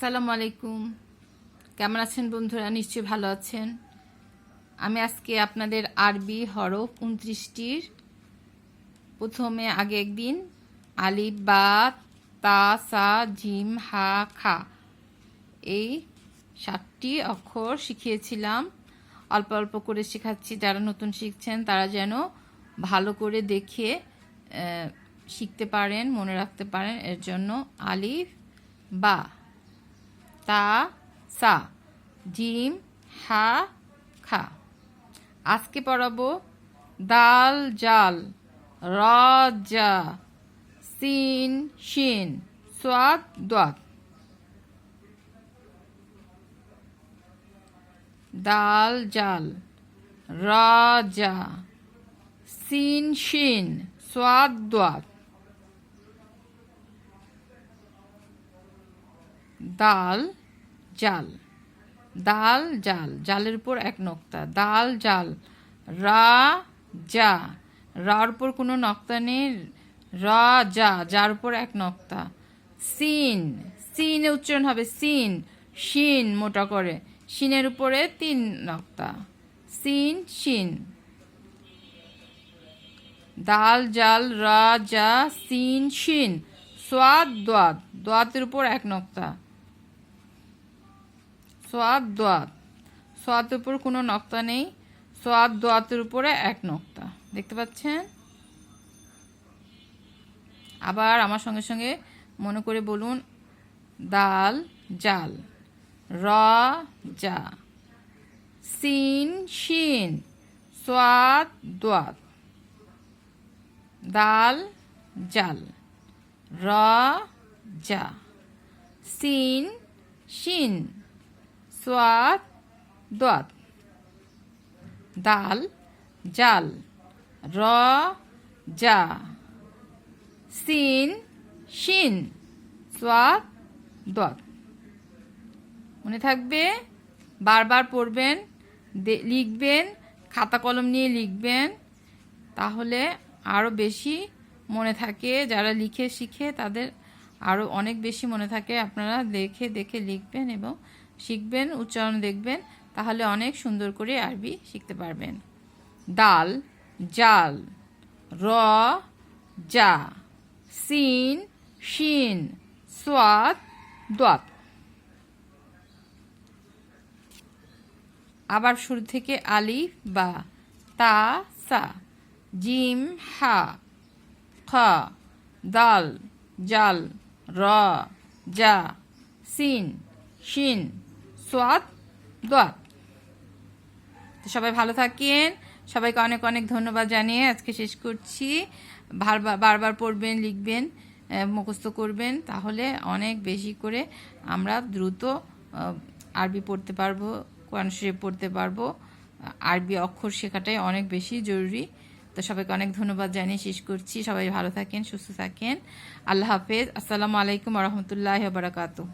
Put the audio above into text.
আসসালামু আলাইকুম। কেমন আছেন বন্ধুরা? নিশ্চয়ই ভালো আছেন। আমি আজকে আপনাদের আরবি হরফ উনত্রিশটির প্রথমে আগে একদিন আলিফ, বা, তা, সা, জিম, হা, খা এই সাতটি অক্ষর শিখিয়েছিলাম। অল্প অল্প করে শেখাচ্ছি। যারা নতুন শিখছেন, তারা যেন ভালো করে দেখে শিখতে পারেন, মনে রাখতে পারেন। এর জন্য আলিফ, বা তা, সা, জিম, হা, খা। আজকে পড়াবো দাল জাল, র, জা, সিন, শিন দোয়াত দাল জাল, রা, জা, সিন, শিন, সোয়াদ দোয়াত দাল জাল। দাল, জাল। জালের উপর এক নক্তা। দাল, জাল। রা যা রার উপর কোনো নক্তা নেই। রা যা যার উপর এক নক্তা। সিন। সিন উচ্চারণ হবে সিন। শিন মোটা করে। শিনের উপরে তিন নক্তা। সিন, শিন। দাল, জাল, রা যা সিন, শিন। সোয়াদ, দোয়াদ। দোয়াতের উপর এক নক্তা। সোয়াদ দোয়াত সোয়াতের উপর কোনো নক্তা নেই। সোয়াদ দোয়াতের উপরে এক নক্তা। দেখতে পাচ্ছেন? আবার আমার সঙ্গে সঙ্গে মনে করে বলুন, দাল, জাল। র যা সিন, শিন। সোয়াদ দোয়াত দাল, জাল। র যা সিন, শিন। সোয়াদ দোয়াত দাল, জাল। র যা সিন, শিন। সোয়াদ দোয়াত মনে থাকবে, বারবার পড়বেন লিখবেন, খাতা কলম নিয়ে লিখবেন। তাহলে আরও বেশি মনে থাকে, যারা লিখে শিখে তাদের আরও অনেক বেশি মনে থাকে। আপনারা দেখে দেখে লিখবেন এবং শিখবেন, উচ্চারণ দেখবেন, তাহলে অনেক সুন্দর করে আরবি শিখতে পারবেন। দাল, জাল, র যা সিন, শিন, সোয়াদ, দোয়াত। আবার শুরু থেকে আলিফ, বা, তা, সা, জিম, হা, খ, দাল, জাল, র যা সিন, শিন। সোয়াদ দোয়াত তো সবাই ভালো থাকেন। সবাইকে অনেক অনেক ধন্যবাদ জানিয়ে আজকে শেষ করছি। বারবার পড়বেন, লিখবেন মুখস্থ করবেন, তাহলে অনেক বেশি করে আমরা দ্রুত আরবি পড়তে পারব, কোরআন শরীফ পড়তে পারব। আরবি অক্ষর শেখাটাই অনেক বেশি জরুরি। তো সবাইকে অনেক ধন্যবাদ জানিয়ে শেষ করছি। সবাই ভালো থাকেন, সুস্থ থাকেন। আল্লাহ হাফেজ। আসসালামু আলাইকুম রহমতুল্লাহ বারাকাতু